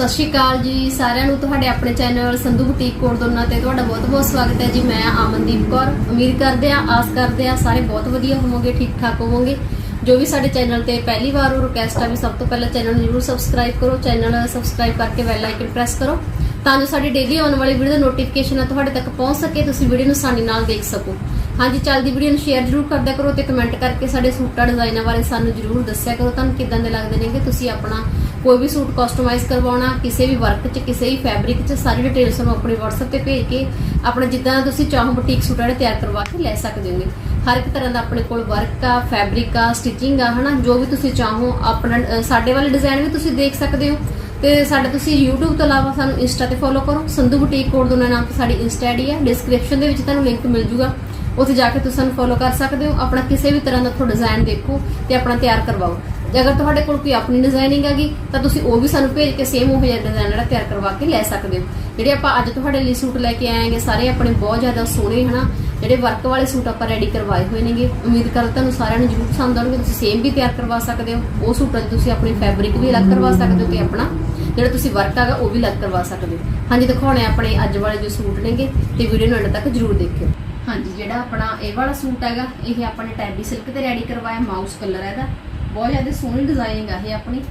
ਸਤਿ ਸ਼੍ਰੀ ਅਕਾਲ ਜੀ ਸਾਰਿਆਂ ਨੂੰ, ਤੁਹਾਡੇ ਆਪਣੇ ਚੈਨਲ ਸੰਧੂ ਬੁਟੀਕ ਕੋਡ ਦੋਨਾ ਤੇ ਤੁਹਾਡਾ ਬਹੁਤ-ਬਹੁਤ ਸਵਾਗਤ ਹੈ ਜੀ। ਮੈਂ ਅਮਨਦੀਪ ਕੌਰ, ਉਮੀਦ ਕਰਦੇ ਆ ਆਸ ਕਰਦੇ ਆ ਸਾਰੇ ਬਹੁਤ ਵਧੀਆ ਹੋਵੋਗੇ, ਠੀਕ ਠਾਕ ਹੋਵੋਗੇ। ਜੋ ਵੀ ਸਾਡੇ ਚੈਨਲ ਤੇ ਪਹਿਲੀ ਵਾਰ ਉਹ ਰਿਕਵੈਸਟ ਆ ਵੀ ਸਭ ਤੋਂ ਪਹਿਲਾਂ ਚੈਨਲ ਨੂੰ ਜਰੂਰ ਸਬਸਕ੍ਰਾਈਬ ਕਰੋ, ਚੈਨਲ ਸਬਸਕ੍ਰਾਈਬ ਕਰਕੇ ਬੈਲ ਆਈਕਨ ਪ੍ਰੈਸ ਕਰੋ, ਤਾਂ ਜੋ ਸਾਡੀ ਡੇਲੀ ਆਉਣ ਵਾਲੀ ਵੀਡੀਓ ਦਾ ਨੋਟੀਫਿਕੇਸ਼ਨ ਤੁਹਾਡੇ ਤੱਕ ਪਹੁੰਚ ਸਕੇ, ਤੁਸੀਂ ਵੀਡੀਓ ਨੂੰ ਆਸਾਨੀ ਨਾਲ ਦੇਖ ਸਕੋ। ਹਾਂਜੀ, ਚੱਲਦੀ ਵੀਡੀਓ ਨੂੰ ਸ਼ੇਅਰ ਜਰੂਰ ਕਰਦਿਆ ਕਰੋ ਤੇ ਕਮੈਂਟ ਕਰਕੇ ਸਾਡੇ ਸੂਟਾਂ, ਡਿਜ਼ਾਈਨਾਂ ਬਾਰੇ ਸਾਨੂੰ ਜਰੂਰ ਦੱਸਿਆ ਕਰੋ। ਤੁਹਾਨੂੰ ਕਿਦਾਂ ਦੇ ਲੱਗਦੇ ਨੇਗੇ, ਤੁਸੀਂ ਆਪਣਾ ਕੋਈ ਵੀ ਸੂਟ ਕਸਟਮਾਈਜ਼ ਕਰਵਾਉਣਾ, ਕਿਸੇ ਵੀ ਵਰਕ 'ਚ, ਕਿਸੇ ਵੀ ਫੈਬਰਿਕ 'ਚ, ਸਾਰੀ ਡਿਟੇਲ ਸਾਨੂੰ ਆਪਣੇ WhatsApp ਤੇ ਭੇਜ ਕੇ ਆਪਣਾ ਜਿੱਦਾਂ ਤੁਸੀਂ ਚਾਹੋ ਬੁਟੀਕ ਸੂਟਾਂ ਦੇ ਤਿਆਰ ਕਰਵਾ ਕੇ ਲੈ ਸਕਦੇ ਹੋਗੇ ਹਰ ਇੱਕ ਤਰ੍ਹਾਂ ਦਾ ਆਪਣੇ ਕੋਲ ਵਰਕ ਆ ਫੈਬਰਿਕ ਆ ਸਟਿਚਿੰਗ ਆ, ਹਨਾ? ਜੋ ਵੀ ਤੁਸੀਂ ਚਾਹੋ, ਆਪਣਾ ਸਾਡੇ ਵਾਲੇ ਡਿਜ਼ਾਈਨ ਵੀ ਤੁਸੀਂ ਦੇਖ ਸਕਦੇ ਹੋ। ਤੇ ਸਾਡੇ ਤੁਸੀਂ YouTube ਤੋਂ ਇਲਾਵਾ ਸਾਨੂੰ ਇੰਸਟਾ ਤੇ ਫੋਲੋ ਕਰੋ। ਸੰਧੂ ਬੁਟੀਕ ਕੋਡ ਦੋਨਾਂ ਨਾਮ ਤੇ ਸਾਡੀ ਇੰਸਟਾ ਆਈਡੀ ਆ। ਡਿਸਕ੍ਰਿਪਸ਼ਨ ਦੇ ਵਿੱਚ ਤੁਹਾਨੂੰ ਲਿੰਕ ਮਿਲ ਜੂਗਾ। ਉੱਥੇ ਜਾ ਕੇ ਤੁਸੀਂ ਸਾਨੂੰ ਫੋਲੋ ਕਰ ਸਕਦੇ ਹੋ। ਆਪਣਾ ਕਿਸੇ ਵੀ ਤਰ੍ਹਾਂ ਦਾ ਤੁਹਾਡਾ ਡਿਜ਼ਾਈਨ ਦੇਖੋ ਤੇ ਆਪਣਾ ਤਿਆਰ ਕਰਵਾਓ। ਜੇ ਅਗਰ ਤੁਹਾਡੇ ਕੋਲ ਕੋਈ ਆਪਣੀ ਡਿਜ਼ਾਈਨਿੰਗ ਹੈਗੀ, ਤਾਂ ਤੁਸੀਂ ਉਹ ਵੀ ਸਾਨੂੰ ਭੇਜ ਕੇ ਸੇਮ ਉਹ ਜਿਹਾ ਡਿਜ਼ਾਈਨ ਜਿਹੜਾ ਤਿਆਰ ਕਰਵਾ ਕੇ ਲੈ ਸਕਦੇ ਹੋ। ਜਿਹੜੇ ਆਪਾਂ ਅੱਜ ਤੁਹਾਡੇ ਲਈ ਸੂਟ ਲੈ ਕੇ ਆਏ ਹਾਂਗੇ, ਸਾਰੇ ਆਪਣੇ ਬਹੁਤ ਜ਼ਿਆਦਾ ਸੋਹਣੇ ਹਨਾ? ਜਿਹੜੇ ਵਰਕ ਵਾਲੇ ਸੂਟ ਆਪਾਂ ਰੈਡੀ ਕਰਵਾਏ ਹੋਏ ਨੇਗੇ, ਉਮੀਦ ਕਰਦਾ ਤੁਹਾਨੂੰ ਸਾਰਿਆਂ ਨੂੰ ਜ਼ਰੂਰ ਪਸੰਦ ਆਉਣਗੇ, ਤੁਸੀਂ ਸੇਮ ਵੀ ਤਿਆਰ ਕਰਵਾ ਸਕਦੇ ਹੋ। ਉਹ ਸੂਟਾਂ 'ਚ ਤੁਸੀਂ ਆਪਣੀ ਫੈਬਰਿਕ ਵੀ ਅਲੱਗ ਕਰਵਾ ਸਕਦੇ ਹੋ ਤੇ ਆਪਣਾ ਜਿਹੜਾ ਤੁਸੀਂ ਵਰਕ ਹੈਗਾ, ਉਹ ਵੀ ਅਲੱਗ ਕਰਵਾ ਸਕਦੇ ਹੋ। ਹਾਂਜੀ, ਦਿਖਾਉਣੇ ਆ ਆਪਣੇ ਅੱਜ ਵਾਲੇ ਜੋ ਸੂਟ ਨੇਗੇ, ਤੇ ਵੀਡੀਓ ਨੂੰ ਅੰਤ ਤੱਕ ਜ਼ਰੂਰ ਦੇਖਿਓ। ਹਾਂਜੀ, ਜਿਹੜਾ ਆਪਣਾ ਇਹ ਵਾਲਾ ਸੂਟ ਹੈਗਾ, ਇਹ ਆਪਣੇ ਟੈਬੀ ਸਿਲਕ ਤੇ ਰੈਡੀ ਕਰਵਾਇਆ ਮਾਊਸ ਕਲਰ ਹੈ ਇਹਦਾ। ਬਹੁਤ ਜ਼ਿਆਦਾ ਸੋਹਣੀ ਡਿਜ਼ਾਈਨਿੰਗ ਆ ਇਹ ਆਪਣੀ।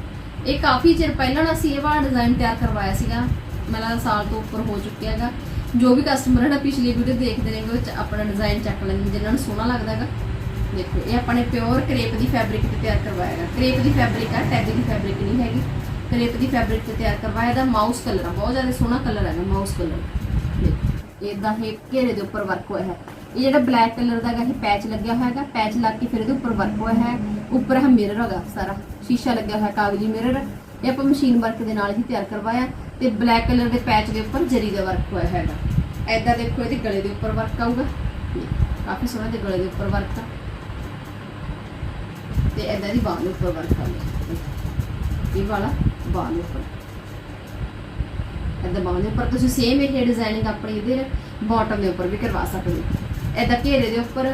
ਇਹ ਕਾਫੀ ਚਿਰ ਪਹਿਲਾਂ ਅਸੀਂ ਇਹ ਵਾਲਾ ਡਿਜ਼ਾਈਨ ਤਿਆਰ ਕਰਵਾਇਆ ਸੀਗਾ। ਮਤਲਬ ਸਾਲ ਤੋਂ ਉੱਪਰ ਹੋ ਚੁੱਕਿਆ ਹੈਗਾ। ਜੋ ਵੀ ਕਸਟਮਰ ਹੈ ਨਾ ਪਿਛਲੀ ਵੀਡੀਓ ਦੇਖਦੇ ਨੇ ਉਹ 'ਚ ਆਪਣਾ ਡਿਜ਼ਾਈਨ ਚੱਕ ਲੈਂਦੇ ਜਿਨ੍ਹਾਂ ਨੂੰ ਸੋਹਣਾ ਲੱਗਦਾ ਹੈਗਾ। ਦੇਖੋ, ਇਹ ਆਪਣੇ ਪਿਓਰ ਕਰੇਪ ਦੀ ਫੈਬਰਿਕ ਤੇ ਤਿਆਰ ਕਰਵਾਇਆ ਹੈਗਾ। ਕਰੇਪ ਦੀ ਫੈਬਰਿਕ ਆ ਟੈਗ ਦੀ ਫੈਬਰਿਕ ਨਹੀਂ ਹੈਗੀ। ਕਰੇਪ ਦੀ ਫੈਬਰਿਕ ਤੇ ਤਿਆਰ ਕਰਵਾਇਆ ਇਹਦਾ ਮਾਊਸ ਕਲਰ ਆ, ਬਹੁਤ ਜ਼ਿਆਦਾ ਸੋਹਣਾ ਕਲਰ ਹੈਗਾ ਮਾਊਸ ਕਲਰ ਦੇਖੋ ਇਦਾਂ ਹੀ ਘੇਰੇ ਦੇ ਉੱਪਰ ਵਰਕ ਹੋਇਆ ਹੈ। ਇਹ ਜਿਹੜਾ ਬਲੈਕ ਕਲਰ ਦਾ ਹੈਗਾ, ਇਹ ਪੈਚ ਲੱਗਿਆ ਹੋਇਆ ਹੈਗਾ। ਪੈਚ ਲੱਗ ਕੇ ਫਿਰ ਇਹਦੇ ਉੱਪਰ ਵਰਕ ਹੋਇਆ ਹੈ। ਉੱਪਰ ਹੈ ਮਿਰਰ ਹੈਗਾ ਸਾਰਾ। ਸ਼ੀਸ਼ਾ ਲੱਗਿਆ ਹੋਇਆ, ਕਾਗਜ਼ੀ ਮਿਰਰ ਇਹ ਆਪਾਂ ਮਸ਼ੀਨ ਵਰਕ ਦੇ ਨਾਲ ਹੀ ਤਿਆਰ ਕਰਵਾਇਆ ਤੇ ਬਲੈਕ ਕਲਰ ਦੇ ਪੈਚ ਦੇ ਉੱਪਰ ਜਰੀ ਦਾ ਵਰਕ ਹੋਇਆ ਹੈਗਾ। ਐਦਾਂ ਦੇਖੋ, ਇਹਦੇ ਗਲੇ ਦੇ ਉੱਪਰ ਵਰਕ ਆਊਗਾ। ਕਾਫੀ ਸੋਹਣਾ ਤੇ ਗਲੇ ਦੇ ਉੱਪਰ ਵਰਕ ਆ। ਤੇ ਐਦਾਂ ਦੀ ਬਾਹ ਦੇ ਉੱਪਰ ਵਰਕ ਆਊਗਾ ਇਹ ਵਾਲਾ ਬਾਹ ਦੇ ਉੱਪਰ। ਐਦਾਂ ਬਾਹਾਂ ਦੇ ਉੱਪਰ ਤੁਸੀਂ ਸੇਮ ਇਹ ਡਿਜ਼ਾਈਨਿੰਗ ਆਪਣੀ ਇਹਦੇ ਬਾਟਮ ਦੇ ਉੱਪਰ ਵੀ ਕਰਵਾ ਸਕਦੇ ਹੋ। ਐਦਾਂ ਘੇਰੇ ਦੇ ਉੱਪਰ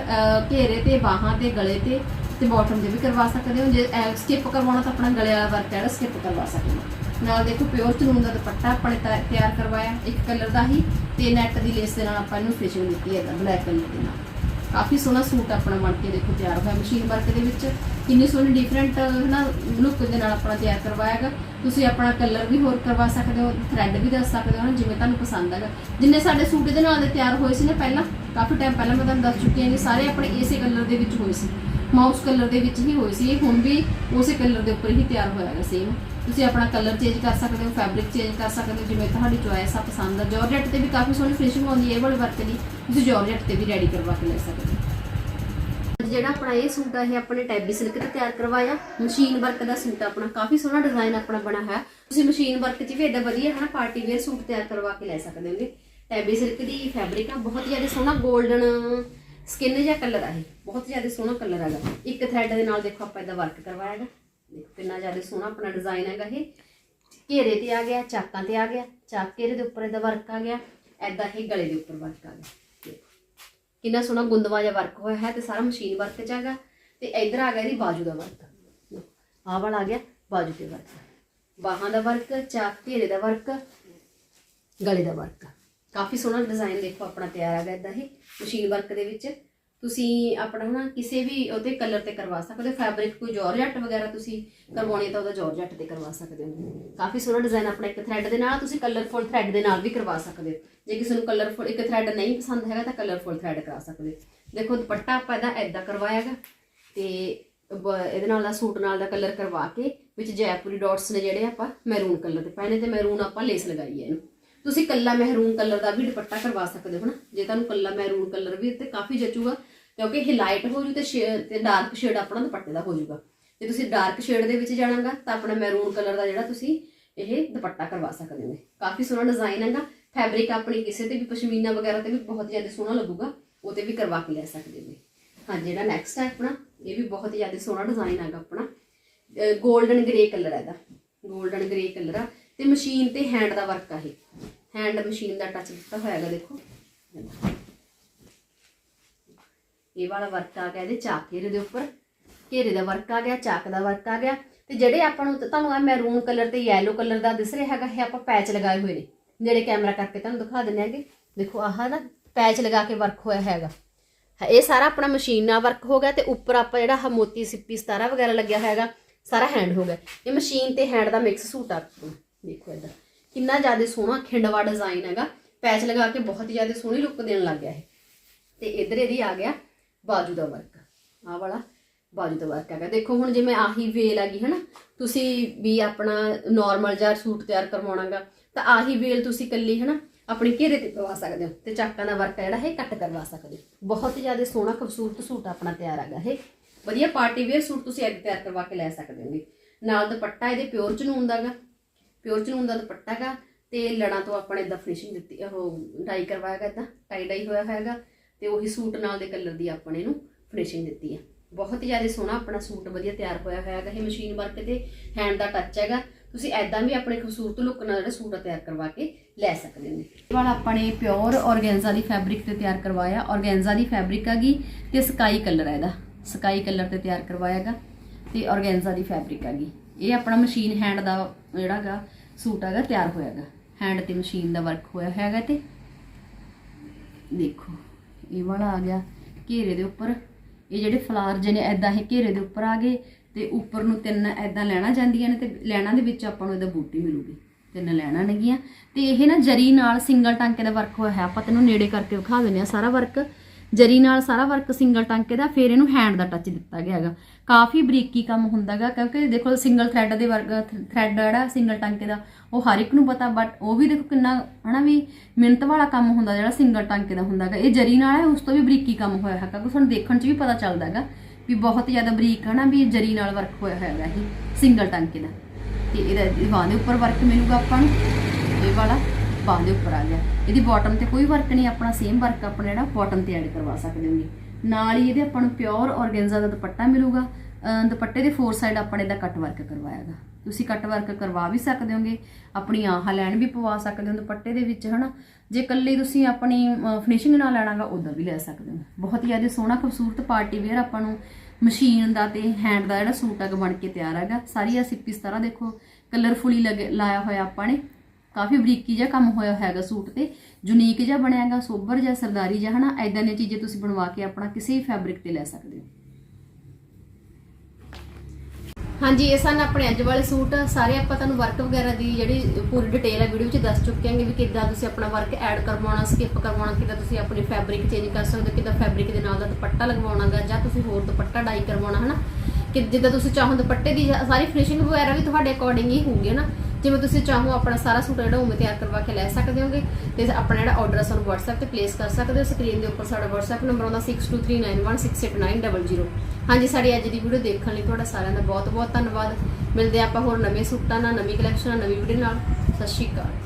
ਘੇਰੇ ਤੇ ਬਾਹਾਂ ਤੇ ਗਲੇ ਤੇ ਤੇ ਬਾਟਮ ਦੇ ਵੀ ਕਰਵਾ ਸਕਦੇ ਹੋ। ਜੇ ਸਕਿਪ ਕਰਵਾਉਣਾ ਤਾਂ ਆਪਣਾ ਗਲੇ ਵਾਲਾ ਵਰਕ ਹੈ ਸਕਿਪ ਕਰਵਾ ਸਕਦੇ ਹੋ। ਨਾਲ ਦੇਖੋ ਪਿਓਰ ਚਨੂਨ ਦਾ ਦੁਪੱਟਾ ਆਪਣੇ ਤਿਆ- ਤਿਆਰ ਕਰਵਾਇਆ। ਇੱਕ ਕਲਰ ਦਾ ਹੀ ਤੇ ਨੈਟ ਦੀ ਲੇਸ ਦੇ ਨਾਲ ਆਪਾਂ ਇਹਨੂੰ ਫਿਸ਼ਿੰਗ ਦਿੱਤੀ ਹੈ ਬਲੈਕ ਕਲਰ ਦੇ ਨਾਲ। ਕਾਫੀ ਸੋਹਣਾ ਸੂਟ ਆਪਣਾ ਬਣ ਕੇ ਦੇਖੋ ਤਿਆਰ ਹੋਇਆ ਮਸ਼ੀਨ ਵਰਕ ਦੇ ਵਿੱਚ। ਕਿੰਨੀ ਸੋਹਣੀ ਡਿਫਰੈਂਟ ਨਾ ਲੁੱਕ ਦੇ ਨਾਲ ਆਪਣਾ ਤਿਆਰ ਕਰਵਾਇਆ ਹੈਗਾ। ਤੁਸੀਂ ਆਪਣਾ ਕਲਰ ਵੀ ਹੋਰ ਕਰਵਾ ਸਕਦੇ ਹੋ ਥ੍ਰੈਡ ਵੀ ਦੱਸ ਸਕਦੇ ਹੋ ਨਾ ਜਿਵੇਂ ਤੁਹਾਨੂੰ ਪਸੰਦ ਹੈਗਾ। ਜਿੰਨੇ ਸਾਡੇ ਸੂਟ ਇਹਦੇ ਨਾਲ ਦੇ ਤਿਆਰ ਹੋਏ ਸੀ ਨਾ ਪਹਿਲਾਂ, ਕਾਫੀ ਟਾਈਮ ਪਹਿਲਾਂ ਮੈਂ ਤੁਹਾਨੂੰ ਦੱਸ ਚੁੱਕੀ ਹਾਂ ਕਿ ਸਾਰੇ ਆਪਣੇ ਇਸੇ ਕਲਰ ਦੇ ਵਿੱਚ ਹੋਏ ਸੀ। ਮਾਊਸ ਕਲਰ ਦੇ ਵਿੱਚ ਹੀ ਹੋਏ ਸੀ। ਇਹ ਹੁਣ ਵੀ ਉਸੇ ਕਲਰ ਦੇ ਉੱਪਰ ਹੀ ਤਿਆਰ ਹੋਇਆ ਹੈਗਾ ਸੇਮ ਤੁਸੀਂ ਆਪਣਾ ਕਲਰ ਚੇਂਜ ਕਰ ਸਕਦੇ ਹੋ ਫੈਬਰਿਕ ਚੇਂਜ ਕਰ ਸਕਦੇ ਹੋ, ਜਿਵੇਂ ਤੁਹਾਡੀ ਚੁਆਇਸ ਆ ਪਸੰਦ ਆ। ਜਾਰਜੈਟ ਤੇ ਵੀ ਕਾਫੀ ਸੋਹਣੀ ਫਿਨਿਸ਼ਿੰਗ ਆਉਂਦੀ ਹੈ, ਇਹ ਵਾਲੇ ਵਰਕ ਦੀ ਤੁਸੀਂ ਜਾਰਜੈਟ ਤੇ ਵੀ ਰੈਡੀ ਕਰਵਾ ਕੇ ਲੈ ਸਕਦੇ ਹੋ। ਜਿਹੜਾ ਆਪਣਾ ਇਹ ਸੂਟ ਆ, ਇਹ ਆਪਣੇ ਟੈਬੀ ਸਿਲਕ ਤੇ ਤਿਆਰ ਕਰਵਾਇਆ। ਮਸ਼ੀਨ ਵਰਕ ਦਾ ਸੂਟ ਆਪਣਾ, ਕਾਫੀ ਸੋਹਣਾ ਡਿਜ਼ਾਈਨ ਆਪਣਾ ਬਣਾ ਹੈ ਤੁਸੀਂ ਮਸ਼ੀਨ ਵਰਕ 'ਚ ਵੀ ਏਡਾ ਵਧੀਆ ਹੈ ਨਾ ਪਾਰਟੀ ਵੇਅਰ ਸੂਟ ਤਿਆਰ ਕਰਵਾ ਕੇ ਲੈ ਸਕਦੇ ਹੋਗੇ। ਟੈਬੀ ਸਿਲਕ ਦੀ ਫੈਬਰਿਕ ਆ, ਬਹੁਤ ਜ਼ਿਆਦਾ ਸੋਹਣਾ 골ਡਨ ਸਕਿਨ ਜਿਹਾ ਕਲਰ ਆ ਇਹ, ਬਹੁਤ ਜ਼ਿਆਦਾ ਸੋਹਣਾ ਕਲਰ ਹੈਗਾ। ਇੱਕ ਥ੍ਰੈਡ ਦੇ ਨਾਲ ਦੇਖੋ ਆਪਾਂ ਇਹਦਾ ਵਰਕ ਕਰਵਾਇਆ ਹੈਗਾ। ਦੇਖੋ ਕਿੰਨਾ ਜ਼ਿਆਦਾ ਸੋਹਣਾ ਆਪਣਾ ਡਿਜ਼ਾਈਨ ਹੈਗਾ ਇਹ। ਘੇਰੇ ਤੇ ਆ ਗਿਆ, ਚਾਕਾਂ ਤੇ ਆ ਗਿਆ, ਚਾਕ ਘੇਰੇ ਦੇ ਉੱਪਰ ਇਹਦਾ ਵਰਕ ਆ ਗਿਆ ਐਦਾਂ ਹੀ ਗਲੇ ਦੇ ਉੱਪਰ ਵਰਕ ਆ ਗਿਆ। ਕਿੰਨਾ ਸੋਹਣਾ ਗੁੰਦਵਾ ਜਿਹਾ ਵਰਕ ਹੋਇਆ ਹੈ ਤੇ ਸਾਰਾ ਮਸ਼ੀਨ ਵਰਕ ਚ ਹੈਗਾ। ਤੇ ਇਧਰ ਆ ਗਿਆ ਇਹਦੀ ਬਾਜੂ ਦਾ ਵਰਕ ਆਹ ਵਾਲਾ ਆ ਗਿਆ, ਬਾਜੂ ਤੇ ਵਰਕ ਬਾਹਾਂ ਦਾ ਵਰਕ ਚਾਕ ਘੇਰੇ ਦਾ ਵਰਕ ਗਲੇ ਦਾ ਵਰਕ ਕਾਫੀ ਸੋਹਣਾ ਡਿਜ਼ਾਈਨ ਦੇਖੋ, ਆਪਣਾ ਤਿਆਰ ਆ ਗਿਆ ਇਦਾਂ ਹੀ। ਮਸ਼ੀਨ ਵਰਕ ਦੇ ਵਿੱਚ। ਤੁਸੀਂ ਆਪਣਾ ਨਾ ਕਿਸੇ ਵੀ ਉਹਦੇ ਕਲਰ ਤੇ ਕਰਵਾ ਸਕਦੇ ਹੋ ਫੈਬਰਿਕ ਕੋਈ ਜਾਰਜੈਟ ਵਗੈਰਾ ਤੁਸੀਂ ਕਰਵਾਉਣੀ ਤਾਂ ਉਹਦਾ ਜਾਰਜੈਟ ਤੇ ਕਰਵਾ ਸਕਦੇ ਹੋ। ਕਾਫੀ ਸੋਹਣਾ ਡਿਜ਼ਾਈਨ ਆਪਣਾ ਇੱਕ ਥ੍ਰੈਡ ਦੇ ਨਾਲ ਤੁਸੀਂ ਕਲਰਫੁਲ ਥ੍ਰੈਡ ਦੇ ਨਾਲ ਵੀ ਕਰਵਾ ਸਕਦੇ ਹੋ। ਜੇ ਕਿਸੇ ਨੂੰ ਕਲਰਫੁਲ ਇੱਕ ਥ੍ਰੈਡ ਨਹੀਂ ਪਸੰਦ ਹੈਗਾ ਤਾਂ ਕਲਰਫੁਲ ਥ੍ਰੈਡ ਕਰਾ ਸਕਦੇ ਹੋ। ਦੇਖੋ ਦੁਪੱਟਾ ਆਪਾਂ ਇਹਦਾ ਐਦਾਂ ਕਰਵਾਇਆ ਹੈਗਾ ਤੇ ਇਹਦੇ ਨਾਲ ਦਾ ਸੂਟ ਨਾਲ ਦਾ ਕਲਰ ਕਰਵਾ ਕੇ ਵਿੱਚ ਜੈਪੁਰੀ ਡਾਟਸ ਨੇ ਜਿਹੜੇ ਆਪਾਂ ਮੈਰੂਨ ਕਲਰ ਦੇ ਪਾਏ ਨੇ ਤੇ ਮੈਰੂਨ ਆਪਾਂ ਲੇਸ ਲਗਾਈ ਹੈ ਇਹਨੂੰ। ਤੁਸੀਂ ਕੱਲਾ ਮਹਿਰੂਨ ਕਲਰ ਦਾ ਵੀ ਦੁਪੱਟਾ ਕਰਵਾ ਸਕਦੇ ਹੋ ਨਾ ਜੇ ਤੁਹਾਨੂੰ ਕੱਲਾ ਮਹਿਰੂਨ ਕਲਰ ਵੀ ਤੇ ਕਾਫੀ ਜਚੂਗਾ, ਕਿਉਂਕਿ ਇਹ ਲਾਈਟ ਹੋ ਜੂ ਤੇ ਸ਼ੇ- ਤੇ ਡਾਰਕ ਸ਼ੇਡ ਆਪਣਾ ਦੁਪੱਟੇ ਦਾ ਹੋ ਜਾਊਗਾ ਜੇ ਤੁਸੀਂ ਡਾਰਕ ਸ਼ੇਡ ਦੇ ਵਿੱਚ ਜਾਣਾਗਾ, ਤਾਂ ਆਪਣਾ ਮਹਿਰੂਨ ਕਲਰ ਦਾ ਜਿਹੜਾ ਤੁਸੀਂ ਇਹ ਦੁਪੱਟਾ ਕਰਵਾ ਸਕਦੇ ਹੋ। ਕਾਫੀ ਸੋਹਣਾ ਡਿਜ਼ਾਈਨ ਹੈਗਾ। ਫੈਬਰਿਕ ਆਪਣੀ ਕਿਸੇ ਤੇ ਵੀ, ਪਸ਼ਮੀਨਾ ਵਗੈਰਾ ਤੇ ਵੀ ਬਹੁਤ ਜ਼ਿਆਦਾ ਸੋਹਣਾ ਲੱਗੂਗਾ ਉਹ ਤੇ ਵੀ ਕਰਵਾ ਕੇ ਲੈ ਸਕਦੇ ਹੋ ਹਾਂ, ਜਿਹੜਾ ਨੈਕਸਟ ਹੈ ਆਪਣਾ, ਇਹ ਵੀ ਬਹੁਤ ਜ਼ਿਆਦਾ ਸੋਹਣਾ ਡਿਜ਼ਾਈਨ ਹੈਗਾ ਆਪਣਾ। 골ਡਨ ਗ੍ਰੇ ਕਲਰ ਹੈ ਇਹਦਾ। 골ਡਨ ਗ੍ਰੇ ਕਲਰ ਆ। ਤੇ ਮਸ਼ੀਨ ਤੇ ਹੈਂਡ ਦਾ ਵਰਕ ਆ ਇਹ। ਹੈਂਡ ਮਸ਼ੀਨ ਦਾ ਟੱਚ ਦਿੱਤਾ ਹੋਇਆ ਹੈਗਾ ਦੇਖੋ। ਇਹ ਵਾਲਾ ਵਰਕ ਆ ਗਿਆ ਇਹਦੇ, ਚਾਕ ਘੇਰੇ ਦੇ ਉੱਪਰ। ਘੇਰੇ ਦਾ ਵਰਕ ਆ ਗਿਆ, ਚਾਕ ਦਾ ਵਰਕ ਆ ਗਿਆ। ਤੇ ਜਿਹੜੇ ਆਪਾਂ ਨੂੰ, ਤੁਹਾਨੂੰ ਆ ਮੈਰੂਨ ਕਲਰ ਤੇ ਯੈਲੋ ਕਲਰ ਦਾ ਦਿਸ ਰਿਹਾ ਹੈਗਾ, ਇਹ ਆਪਾਂ ਪੈਚ ਲਗਾਏ ਹੋਏ ਨੇ। ਜਿਹੜੇ ਕੈਮਰਾ ਕਰਕੇ ਤੁਹਾਨੂੰ ਦਿਖਾ ਦਿੰਦੇ ਆਂਗੇ ਦੇਖੋ ਆਹ ਨਾ ਪੈਚ ਲਗਾ ਕੇ ਵਰਕ ਹੋਇਆ ਹੈਗਾ। ਇਹ ਸਾਰਾ ਆਪਣਾ ਮਸ਼ੀਨ ਨਾਲ ਵਰਕ ਹੋ ਗਿਆ ਤੇ ਉੱਪਰ ਆਪਾਂ ਜਿਹੜਾ ਆਹ ਮੋਤੀ ਸਿੱਪੀ, ਸਤਾਰਾ ਵਗੈਰਾ ਲੱਗਿਆ ਹੈਗਾ ਸਾਰਾ ਹੈਂਡ ਹੋ ਗਿਆ। ਇਹ ਮਸ਼ੀਨ ਤੇ ਹੈਂਡ ਦਾ ਮਿਕਸ ਸੂਟ ਆ। ਦੇਖੋ ਇਧਰ। ਕਿੰਨਾ ਜ਼ਿਆਦਾ ਸੋਹਣਾ ਖਿੰਡਵਾ ਡਿਜ਼ਾਈਨ ਹੈਗਾ। ਪੈਚ ਲਗਾ ਕੇ ਬਹੁਤ ਜ਼ਿਆਦਾ ਸੋਹਣੀ ਲੁੱਕ ਦੇਣ ਲੱਗ ਗਿਆ ਇਹ। ਤੇ ਇਧਰ ਇਹਦੀ ਆ ਗਿਆ ਬਾਜੂ ਦਾ ਵਰਕ ਆਹ ਵਾਲਾ ਬਾਜੂ ਦਾ ਵਰਕ ਹੈਗਾ। ਦੇਖੋ ਹੁਣ ਜਿਵੇਂ ਆਹੀ ਵੇਲ ਹੈਗੀ, ਹਨਾ, ਤੁਸੀਂ ਵੀ ਆਪਣਾ ਨਾਰਮਲ ਜਿਹਾ ਸੂਟ ਤਿਆਰ ਕਰਵਾਉਣਾਗਾ, ਤਾਂ ਆਹੀ ਵੇਲ ਤੁਸੀਂ ਕੱਲੀ ਹਨਾ, ਆਪਣੇ ਘੇਰੇ ਤੇ ਪਵਾ ਸਕਦੇ ਹੋ। ਤੇ ਚਾਕਾਂ ਦਾ ਵਰਕ ਜਿਹੜਾ, ਇਹ ਕੱਟ ਕਰਵਾ ਸਕਦੇ ਹੋ। ਬਹੁਤ ਜ਼ਿਆਦਾ ਸੋਹਣਾ ਖੂਬਸੂਰਤ ਸੂਟ ਆਪਣਾ ਤਿਆਰ ਹੈਗਾ ਇਹ। ਵਧੀਆ ਪਾਰਟੀ ਵੇਅਰ ਸੂਟ ਤੁਸੀਂ ਐਡ ਤਿਆਰ ਕਰਵਾ ਕੇ ਲੈ ਸਕਦੇ ਹੋਗੇ। ਨਾਲ ਦੁਪੱਟਾ ਇਹਦੇ ਪਿਓਰ ਚਨੂਨ ਦਾਗਾ ਪਿਓਰ ਚਨੂਨ ਦਾ ਦੁਪੱਟਾ ਗਾ ਤੇ ਲੜਾਂ ਤੋਂ ਆਪਾਂ ਨੇ ਫਿਨਿਸ਼ਿੰਗ ਦਿੱਤੀ, ਉਹ ਡਾਈ ਕਰਵਾਇਆ ਕਰਵਾਇਆਗਾ ਇਦਾਂ ਟਾਈ ਡਾਈ ਹੋਇਆ ਹੈਗਾ ਤੇ ਉਹੀ ਸੂਟ ਨਾਲ ਦੇ ਕਲਰ ਦੀ ਆਪਾਂ ਨੇ ਇਹਨੂੰ ਫਿਨਿਸ਼ਿੰਗ ਦਿੱਤੀ ਹੈ ਬਹੁਤ ਹੀ ਜ਼ਿਆਦਾ ਸੋਹਣਾ ਆਪਣਾ ਸੂਟ ਵਧੀਆ ਤਿਆਰ ਹੋਇਆ ਹੋਇਆ ਹੈਗਾ ਇਹ ਮਸ਼ੀਨ ਵਰਕ ਤੇ ਹੈਂਡ ਦਾ ਟੱਚ ਹੈਗਾ, ਤੁਸੀਂ ਐਦਾਂ ਵੀ ਆਪਣੇ ਖੂਬਸੂਰਤ ਲੁੱਕ ਨਾਲ ਜਿਹੜਾ ਸੂਟ ਆ ਤਿਆਰ ਕਰਵਾ ਕੇ ਲੈ ਸਕਦੇ ਹੋ। ਇਹ ਵਾਲਾ ਆਪਾਂ ਨੇ ਪਿਓਰ ਔਰਗੈਂਜ਼ਾ ਦੀ ਫੈਬਰਿਕ ਤੇ ਤਿਆਰ ਕਰਵਾਇਆ ਔਰਗੈਂਜ਼ਾ ਦੀ ਫੈਬਰਿਕ ਹੈਗੀ ਤੇ ਸਕਾਈ ਕਲਰ ਹੈ ਇਹਦਾ ਸਕਾਈ ਕਲਰ ਤੇ ਤਿਆਰ ਕਰਵਾਇਆ ਹੈਗਾ ਤੇ ਔਰਗੈਂਜ਼ਾ ਦੀ ਫੈਬਰਿਕ ਹੈਗੀ। ਇਹ ਆਪਣਾ ਮਸ਼ੀਨ ਹੈਂਡ ਦਾ ਜਿਹੜਾ ਹੈਗਾ, ਸੂਟ ਹੈਗਾ, ਤਿਆਰ ਹੋਇਆ ਹੈਗਾ। ਹੈਂਡ ਤੇ ਮਸ਼ੀਨ ਦਾ ਵਰਕ ਹੋਇਆ ਹੈਗਾ ਤੇ ਦੇਖੋ, ਇਹ ਵਾਲਾ ਆ ਗਿਆ ਘੇਰੇ ਦੇ ਉੱਪਰ। ਇਹ ਜਿਹੜੇ ਫਲਾਰ ਜਿਹਨੇ ਐਦਾਂ ਇਹ ਘੇਰੇ ਦੇ ਉੱਪਰ ਆ ਗਏ ਤੇ ਉੱਪਰ ਨੂੰ ਤਿੰਨ ਐਦਾਂ ਲੈਣਾ ਜਾਂਦੀਆਂ ਨੇ ਤੇ ਲੈਣਾ ਦੇ ਵਿੱਚ ਆਪਾਂ ਨੂੰ ਇਹਦਾ ਬੂਟੀ ਮਿਲੂਗੀ। ਤਿੰਨ ਲੈਣਾ ਨੇਗੀਆਂ। ਤੇ ਇਹ ਨਾ ਜਰੀ ਨਾਲ ਸਿੰਗਲ ਟਾਂਕੇ ਦਾ ਵਰਕ ਹੋਇਆ ਹੈ। ਆਪਾਂ ਤੈਨੂੰ ਨੇੜੇ ਕਰਕੇ ਵਿਖਾ ਦਿੰਦੇ ਆ ਸਾਰਾ ਵਰਕ ਜਰੀ ਨਾਲ ਸਾਰਾ ਵਰਕ ਸਿੰਗਲ ਟਾਂਕੇ ਦਾ, ਫਿਰ ਇਹਨੂੰ ਹੈਂਡ ਦਾ ਟੱਚ ਦਿੱਤਾ ਗਿਆ ਹੈਗਾ। ਕਾਫੀ ਬਰੀਕੀ ਕੰਮ ਹੁੰਦਾਗਾ ਕਿਉਂਕਿ ਦੇਖੋ ਸਿੰਗਲ ਥ੍ਰੈਡ ਦੇ ਵਰਕ ਥ੍ਰੈਡ ਜਿਹੜਾ ਸਿੰਗਲ ਟਾਂਕੇ ਦਾ, ਉਹ ਹਰ ਇੱਕ ਨੂੰ ਪਤਾ ਬਟ ਉਹ ਵੀ ਦੇਖੋ ਕਿੰਨਾ, ਹਨਾ ਵੀ ਮਿਹਨਤ ਵਾਲਾ ਕੰਮ ਹੁੰਦਾ ਜਿਹੜਾ ਸਿੰਗਲ ਟਾਂਕੇ ਦਾ ਹੁੰਦਾਗਾ ਇਹ ਜਰੀ ਨਾਲ ਹੈ, ਉਸ ਤੋਂ ਵੀ ਬਰੀਕੀ ਕੰਮ ਹੋਇਆ ਹੈਗਾ ਕਿ ਤੁਹਾਨੂੰ ਦੇਖਣ 'ਚ ਵੀ ਪਤਾ ਚੱਲਦਾ ਹੈਗਾ ਵੀ ਬਹੁਤ ਜ਼ਿਆਦਾ ਬਰੀਕ, ਹਨਾ ਵੀ ਜਰੀ ਨਾਲ ਵਰਕ ਹੋਇਆ ਹੈਗਾ ਇਹ ਸਿੰਗਲ ਟਾਂਕੇ ਦਾ। ਤੇ ਇਹਦਾ ਬਾਂਹ ਦੇ ਉੱਪਰ ਵਰਕ ਮਿਲੂਗਾ ਆਪਾਂ ਨੂੰ, ਇਹ ਵਾਲਾ। ਬਾਹ ਦੇ ਉੱਪਰ ਆ ਗਿਆ। ਇਹਦੀ ਬਾਟਮ ਤੇ ਕੋਈ ਵਰਕ ਨਹੀਂ, ਆਪਣਾ ਸੇਮ ਵਰਕ ਆਪਣਾ ਜਿਹੜਾ ਬਾਟਮ ਤੇ ਐਡ ਕਰਵਾ ਸਕਦੇ ਹੋਗੇ। ਨਾਲ ਹੀ ਇਹਦੇ ਆਪਾਂ ਨੂੰ ਪਿਓਰ ਔਰਗੈਂਜ਼ਾ ਦਾ ਦੁਪੱਟਾ ਮਿਲੂਗਾ। ਦੁਪੱਟੇ ਦੇ ਫੋਰ ਸਾਈਡ ਆਪਾਂ ਨੇ ਇਹਦਾ ਕੱਟ ਵਰਕ ਕਰਵਾਇਆਗਾ ਤੁਸੀਂ ਕੱਟ ਵਰਕ ਕਰਵਾ ਵੀ ਸਕਦੇ ਹੋਗੇ। ਆਪਣੀ ਆਹ ਲੈਣ ਵੀ ਪਵਾ ਸਕਦੇ ਹੋ ਦੁਪੱਟੇ ਦੇ ਵਿੱਚ, ਹਨਾ? ਜੇ ਇਕੱਲੇ ਤੁਸੀਂ ਆਪਣੀ ਫਿਨਿਸ਼ਿੰਗ ਨਾਲ ਲੈਣਾਗਾ ਉਦੋਂ ਵੀ ਲੈ ਸਕਦੇ ਹੋ। ਬਹੁਤ ਹੀ ਜ਼ਿਆਦਾ ਸੋਹਣਾ ਖੂਬਸੂਰਤ ਪਾਰਟੀ ਵੇਅਰ ਆਪਾਂ ਨੂੰ ਮਸ਼ੀਨ ਦਾ ਤੇ ਹੈਂਡ ਦਾ ਜਿਹੜਾ ਸੂਟ ਹੈਗਾ ਬਣ ਕੇ ਤਿਆਰ ਹੈਗਾ। ਸਾਰੀ ਆ ਸਿੱਪੀ ਤਰ੍ਹਾਂ ਦੇਖੋ ਕਲਰਫੁਲੀ ਲਾਇਆ ਹੋਇਆ ਆਪਾਂ ਨੇ। ਕਾਫੀ ਬਰੀਕੀ ਜਿਹਾ ਕੰਮ ਹੋਇਆ ਹੈਗਾ ਸੂਟ ਤੇ, ਯੂਨੀਕ ਜਿਹਾ ਬਣਿਆਗਾ ਸੋਬਰ ਜਿਹਾ, ਸਰਦਾਰੀ ਜਿਹਾ, ਹਨਾ? ਐਦਾਂ ਦੀਆਂ ਚੀਜ਼ਾਂ ਤੁਸੀਂ ਬਣਵਾ ਕੇ ਆਪਣਾ ਕਿਸੇ ਵੀ ਫੈਬਰਿਕ ਤੇ ਲੈ ਸਕਦੇ ਹੋ। ਹਾਂਜੀ, ਇਹ ਸਨ ਆਪਣੇ ਅੱਜ ਵਾਲੇ ਸੂਟ। ਸਾਰੇ ਆਪਾਂ ਤੁਹਾਨੂੰ ਵਰਕ ਵਗੈਰਾ ਦੀ ਜਿਹੜੀ ਪੂਰੀ ਡਿਟੇਲ ਹੈ ਵੀਡੀਓ ਵਿੱਚ ਦੱਸ ਚੁੱਕੇ ਹਾਂਗੇ ਵੀ ਕਿੱਦਾਂ ਤੁਸੀਂ ਆਪਣਾ ਵਰਕ ਐਡ ਕਰਵਾਉਣਾ ਸਕਿਪ ਕਰਵਾਉਣਾ, ਕਿੱਦਾਂ ਤੁਸੀਂ ਆਪਣੀ ਫੈਬਰਿਕ ਚੇਂਜ ਕਰ ਸਕਦੇ ਹੋ, ਕਿੱਦਾਂ ਫੈਬਰਿਕ ਦੇ ਨਾਲ ਦਾ ਦੁਪੱਟਾ ਲਗਵਾਉਣਾਗਾ, ਜਾਂ ਤੁਸੀਂ ਹੋਰ ਦੁਪੱਟਾ ਡਾਈ ਕਰਵਾਉਣਾ, ਹਨਾ? ਕਿ ਜਿੱਦਾਂ ਤੁਸੀਂ ਚਾਹੋ ਦੁਪੱਟੇ ਦੀ, ਸਾਰੀ ਫਿਨਿਸ਼ਿੰਗ ਵਗੈਰਾ ਵੀ ਤੁਹਾਡੇ ਅਕੋਰਡਿੰਗ ਹੀ ਹੋਊਗੀ ਨਾ ਜਿਵੇਂ ਤੁਸੀਂ ਚਾਹੋ ਆਪਣਾ ਸਾਰਾ ਸੂਟ ਜਿਹੜਾ ਉਵੇਂ ਤਿਆਰ ਕਰਵਾ ਕੇ ਲੈ ਸਕਦੇ ਹੋਗੇ ਤੇ ਆਪਣਾ ਜਿਹੜਾ ਆਰਡਰ ਸਾਨੂੰ WhatsApp ਤੇ ਪਲੇਸ ਕਰ ਸਕਦੇ ਹੋ। ਸਕਰੀਨ ਦੇ ਉੱਪਰ ਸਾਡਾ WhatsApp ਨੰਬਰ ਆਉਂਦਾ 6239168900 ਹਾਂਜੀ, ਸਾਡੀ ਅੱਜ ਦੀ ਵੀਡੀਓ ਦੇਖਣ ਲਈ ਤੁਹਾਡਾ ਸਾਰਿਆਂ ਦਾ ਬਹੁਤ ਬਹੁਤ ਧੰਨਵਾਦ। ਮਿਲਦੇ ਆਪਾਂ ਹੋਰ ਨਵੇਂ ਸੂਟਾਂ ਨਾਲ, ਨਵੀਂ ਕਲੈਕਸ਼ਨ ਨਾਲ, ਨਵੀਂ ਵੀਡੀਓ ਨਾਲ। ਸਤਿ ਸ਼੍ਰੀ ਅਕਾਲ।